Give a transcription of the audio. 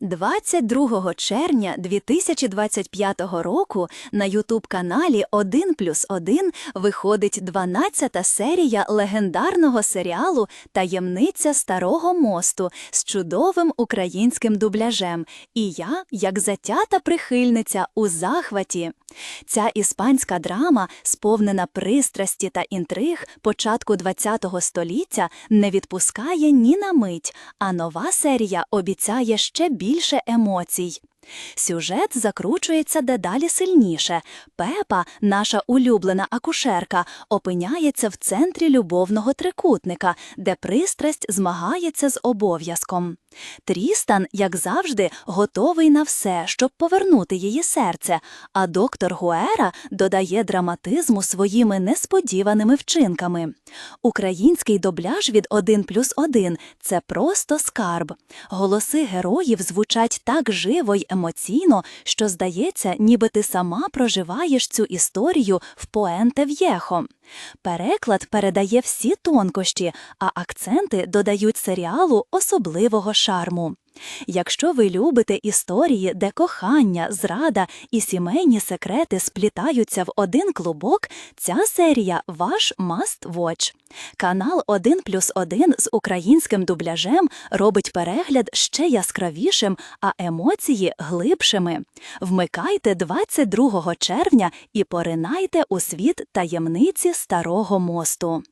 22 червня 2025 року на ютуб-каналі 1 плюс 1 виходить 12-та серія легендарного серіалу «Таємниця Старого мосту» з чудовим українським дубляжем. І я, як затята прихильниця, у захваті. Ця іспанська драма, сповнена пристрасті та інтриг початку ХХ століття, не відпускає ні на мить, а нова серія обіцяє ще більше емоцій. Сюжет закручується дедалі сильніше. Пепа, наша улюблена акушерка, опиняється в центрі любовного трикутника, де пристрасть змагається з обов'язком. Трістан, як завжди, готовий на все, щоб повернути її серце, а доктор Гуера додає драматизму своїми несподіваними вчинками. Український добляж від 1 плюс 1 – це просто скарб. Голоси героїв звучать так живо й емоційно, що здається, ніби ти сама проживаєш цю історію в поенте в'єхо. Переклад передає всі тонкощі, а акценти додають серіалу особливого шарму. Якщо ви любите історії, де кохання, зрада і сімейні секрети сплітаються в один клубок, ця серія ваш must watch. Канал 1 плюс 1 з українським дубляжем робить перегляд ще яскравішим, а емоції глибшими. Вмикайте 22 червня і поринайте у світ таємниці Старого мосту.